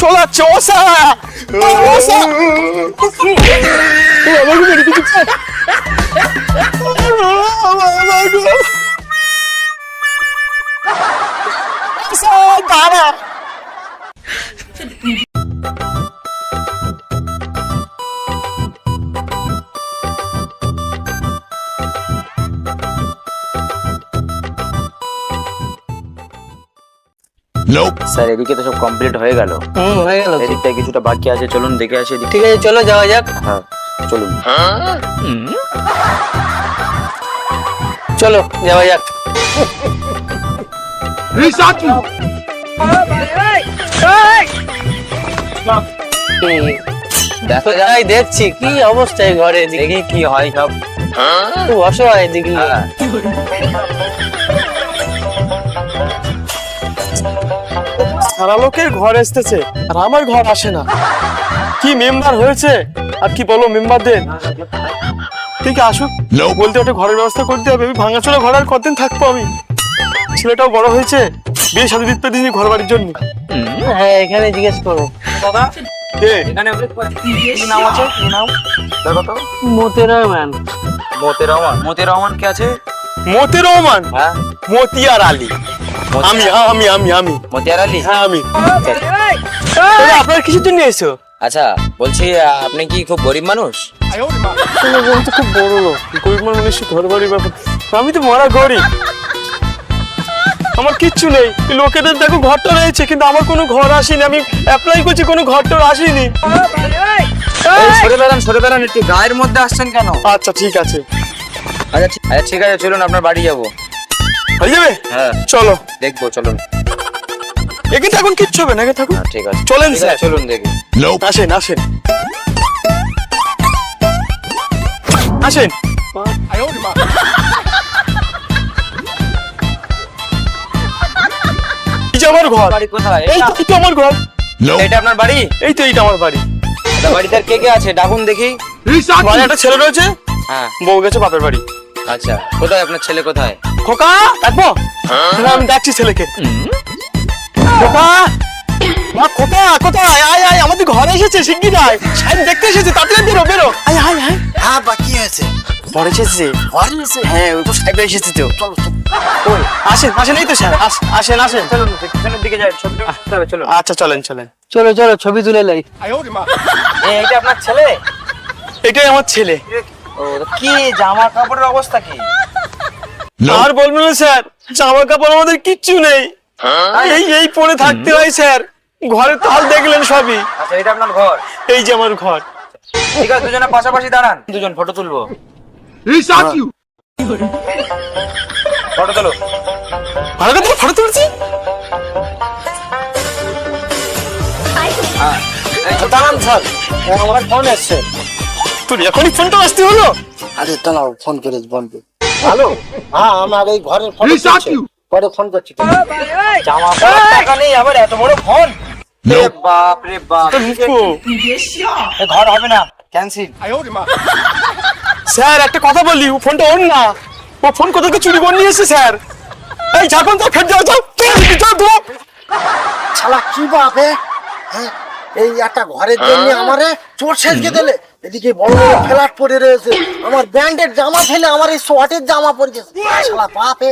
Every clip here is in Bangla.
চলাচ্ছে ওসা! ওসা! আমাকে মেরে দিচ্ছে দাঁড়া। স্যার এদিকে তো সব কমপ্লিট হয়ে গেল। হুম হয়ে গেল। এদিকটা কিছুটা বাকি আছে চলুন দেখে আসি এদিক ঠিক আছে চলো যাওয়া যাক। হ্যাঁ চলুন। চলো যাওয়া যাক। হুম, দেখো যাই দেখছি কি অবস্থায় ঘরে দেখি কি হয় সব। খুব অসহায় দেখি। সারা লোকের ঘর আসতেছে আর আমার ঘর আসে না। কি মেম্বার হয়েছে? আর কি বলো মেম্বারদের ঠিক আসুক. বলতে ওটা ঘরের ব্যবস্থা করতে হবে। আমি ভাঙাচোরা ঘর আর কতদিন থাকব আমি। ছেলেটাও বড় হয়েছে বিয়ে সাথে দিতে দিনই ঘর বাড়ির জন্য। হ্যাঁ এখানে জিজ্ঞেস করো। দাদা কে? এখানে কি নাম আছে? কি নাম? দেখো তো। মতে রহমান। মতে রহমান? কে আছে? মতি রহমান? হ্যাঁ। মতিয়ার আলী। আমি আমি আমি আমি। মতিয়ার আলী? হ্যাঁ আমি। আপনার কিসের জন্য এসো। আচ্ছা বলছি আপনি কি খুব গরিব মানুষ? আমি তো খুব বড় লোক। গরিব মানুষ ঘর বাড়ি ব্যাপার। আমি তো মরা গরিব। আমার কিচ্ছু নেই। লোকেদের দেখো ঘরটা রয়েছে কিন্তু আমার কোনো ঘর আসেনি। আমি অ্যাপ্লাই করছি কোনো ঘর টর আসেনি সরে বেড়ান সরে বেড়ান একটু গায়ের মধ্যে আসছেন কেন? আচ্ছা ঠিক আছে। আচ্ছা আচ্ছা ঠিক আছে চলুন আপনার বাড়ি যাব। হয়ে যাবে? হ্যাঁ। চলো। দেখব চলুন। এখানে থাকুন কিচ্ছু হবে না এখানে থাকুন। হ্যাঁ ঠিক আছে। চলেন স্যার। চলুন দেখি। আসেন আসেন। আসেন। আমার ঘর। বাড়ি কোথায়? এই তো- আমার ঘর। এটা আপনার বাড়ি? এই তো এইটা আমার বাড়ি। বাড়িতে আর কে কে আছে? ডাকুন দেখি। একটা ছেলে রয়েছে। হ্যাঁ। বউ গেছে বাপের বাড়ি। আচ্ছা কোথায়? আপনার ছেলে কোথায়? খোকা দেখব হ্যাঁ, আমি ডাকছি ছেলেকে। খোকা মা খোকা কোথায়? আয় আয় আমাদের ঘরে এসেছে শিগগির আয় সাহেব দেখতে এসেছে তাড়াতাড়ি বেরো বেরো। আয় আয় আয়। হ্যাঁ বাকি হয়েছে? ঘরে এসেছে। ঘরে এসে হ্যাঁ ওই তো সাহেব এসেছে তো। চলো চলো। ওই, আসেন আসেন এই তো স্যার। আস- আসেন আসেন। চলুন পিছনের দিকে যাই ছবি তুলতে হবে আচ্ছা চলেন চলেন। চলো চলো ছবি তুলে লাই। এই, এইটা আপনার ছেলে? এটাই আমার ছেলে। ও কি জামা কাপড়ের অবস্থা কি? আর বলবেন না স্যার। জামা কাপড় আমাদের কিচ্ছু নেই। এই এই পরে থাকতে হয় স্যার। ঘরের তাল দেখলেন সবই। আচ্ছা এটা আপনার ঘর? এই যে আমার ঘর। ঠিক আছে দুজনে পাশাপাশি দাঁড়ান। দুজন ফটো তুলবো। ফটো তোলো। ভালো কথা ফটো তুলছি? হ্যাঁ। দাঁড়ান স্যার। আমার ফোন এসছে। তুই এখনই ফোনটা আসতে হলো? আরে দাঁড়াও ফোন করে বলবে হ্যালো হ্যাঁ আমার এই ঘরের ফোন পরে ফোন করছি। জামা টাকা নেই আবার এত বড় ফোন? রে বাপ রে বাপ। ঘর হবে না ক্যান্সেল স্যার একটা কথা বললি ও ফোনটা ওর না। ও ফোন কোথাও থেকে চুরি করে নিয়ে এসেছে স্যার? এই ঝাঁকুন তো ফেট যাও। যাও শালা কি বাপে হ্যাঁ এই একটা ঘরের জন্য আমারে চোর সেজকে দিলে। এদিকে বড় বড় ফ্ল্যাট পরে রয়েছে। আমার ব্র্যান্ডের জামা ফেলে আমার এই শর্টের জামা পরে গেছে শালা বাপে।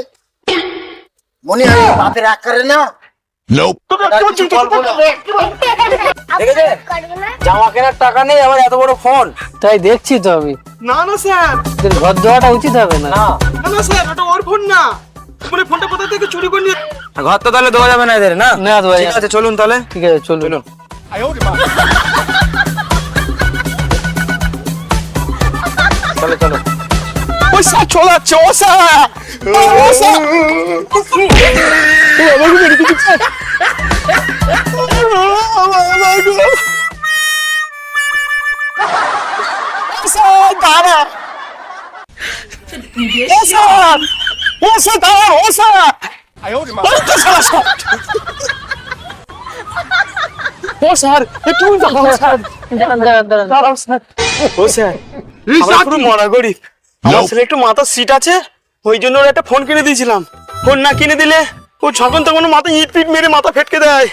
মনে হয় বাপের এক করে না. জামা কেনার টাকা নেই আবার এত বড় ফোন তাই দেখছি তো আমি। না না স্যার। ঘর দেওয়াটা উচিত হবে না? না। না না স্যার ওটা ওর ফোন না। মানে ফোনটা কোথা থেকে চুরি করে নিয়ে ঘর তো তাহলে দেওয়া যাবে না এদের না? না দেওয়া ঠিক আছে চলুন তাহলে। ঠিক আছে চলুন। চলুন চলো চলো। ওই চলাচ্ছে ও স্যার ও স্যার ও আমাকে মেরে দিচ্ছে স্যার দাঁড়া। ও স্যার ও স্যার দাঁড়া ও। ও একটু দাঁড়াও স্যার। দাঁড়াও স্যার। ও স্যার। মরা গরিব। আমার Nope. ছেলে একটু মাথার সিট আছে ওই জন্য ওর একটা ফোন কিনে দিয়েছিলাম। ফোন না কিনে দিলে ও যখন তখন মাথা ইট পিট মেরে মাথা ফেটকে দেয়।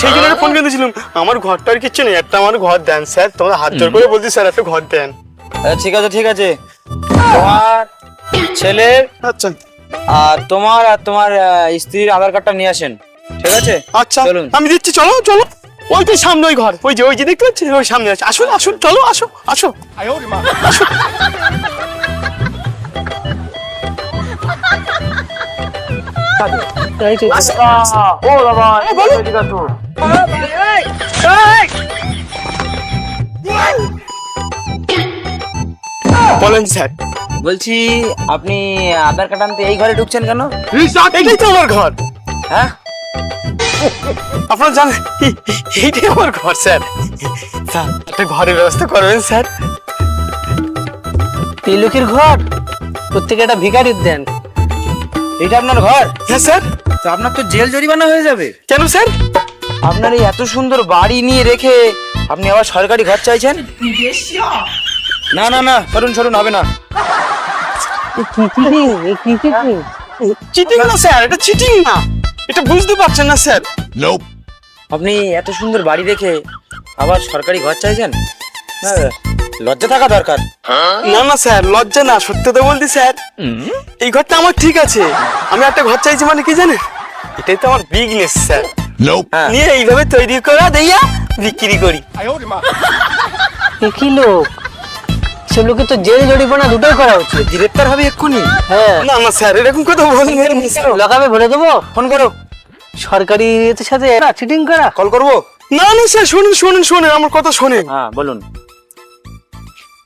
সেই জন্য ফোন করে দিয়েছিলাম। আমার ঘরটা আর কিচ্ছু নেই একটা আমার ঘর দেন স্যার। তোমার হাত জোর করে বলছি স্যার একটা ঘর দেন। আচ্ছা, ঠিক আছে ঠিক আছে। তোমার ছেলের আচ্ছা। আর তোমার আর তোমার স্ত্রীর আধার কার্ডটা নিয়ে আসেন। ঠিক আছে? আচ্ছা চলুন। আমি দিচ্ছি চলো চলো। ওই তো সামনে ওই ঘর ওই যে ওই যে দেখতে পাচ্ছি ওই সামনে আছে। আসুন আসুন চলো আসো আসো। আসো ও বাবা। বলেন স্যার। বলছি আপনি আধার কার্ড আনতে এই ঘরে ঢুকছেন কেন? এটাই তো আমার ঘর। হ্যাঁ? আপনারা জানেন এই- এইটাই আমার ঘর স্যার। স্যার একটা ঘরের ব্যবস্থা করবেন স্যার। তিলুকির ঘর? প্রত্যেকে একটা ভিখারির দেন। এটা আপনার ঘর? হ্যাঁ স্যার। তো আপনার তো জেল জরিমানা হয়ে যাবে। কেন স্যার? আপনার এই এত সুন্দর বাড়ি নিয়ে রেখে আপনি আবার সরকারি ঘর চাইছেন? না না না সরুন সরুন হবে না। চিটিং না স্যার এটা চিটিং না। এটা বুঝতে পারছেন না স্যার। আপনি এত সুন্দর বাড়ি রেখে আবার সরকারি ঘর চাইছেন? হ্যাঁ লজ্জা থাকা দরকার। না না স্যার লজ্জা না সত্যি তো বলছি স্যার। এই ঘরটা আমার ঠিক আছে। আমি একটা ঘর চাইছি মানে কি জানেন? এটাই তো আমার বিজনেস স্যার। হ্যাঁ। নিয়ে এইভাবে তৈরি করা দেইয়া বিক্রি করি। কি লোক? সে লোকে তো জেল জরিমানা দুটোই করা উচিত গ্রেপ্তার হবে এক্ষুনি? হ্যাঁ। না না স্যার এরকম কথা বলবেন লাগাবে ভরে দেবো? ফোন করো। সরকারি এর সাথে চিটিং করা? কল করব? না না স্যার শুনুন শুনুন শুনুন আমার কথা শোনেন। হ্যাঁ বলুন।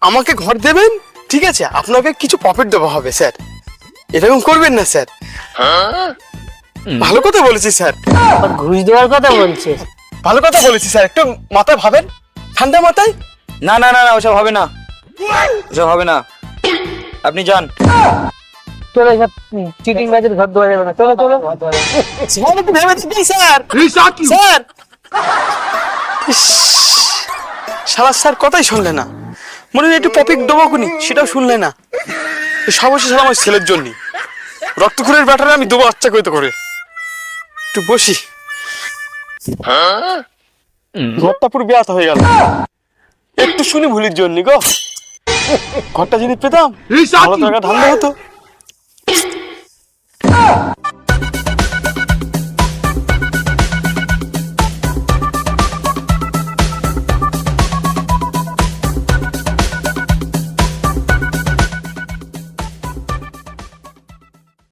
আমাকে ঘর দেবেন? ঠিক আছে আপনাকে কিছু প্রফিট দেওয়া হবে স্যার। এরকম করবেন না স্যার। ভালো কথা বলেছি স্যার। ঘুষ দেওয়ার কথা বলছে। ভালো কথা বলেছি স্যার। একটু মাথায় ভাবেন? ঠান্ডা মাথায়? না না না না ওসব হবে না। হবে না। আপনি যান। চলো এসব চিটিং বাজের ঘর দেওয়া যাবে না। চলো চলো। স্যার একটু ভেবে দেখুন স্যার। স্যার। ইস, স্যার কথাই শুনলে না। মনে হয় একটু প্রফিট দেবো কোনি সেটাও শুনলে না। সমস্যা স্যার আমার ছেলের জন্য। রক্তখুরের ব্যাটারে আমি দেবো আচ্ছা করে করে। একটু বসি। ঘরটা পুরো ব্যাত হয়ে গেল। একটু শুনি ভুলির জন্য গো। ঘরটা জিনিস পেতাম? ভালো ধান্দা হতো।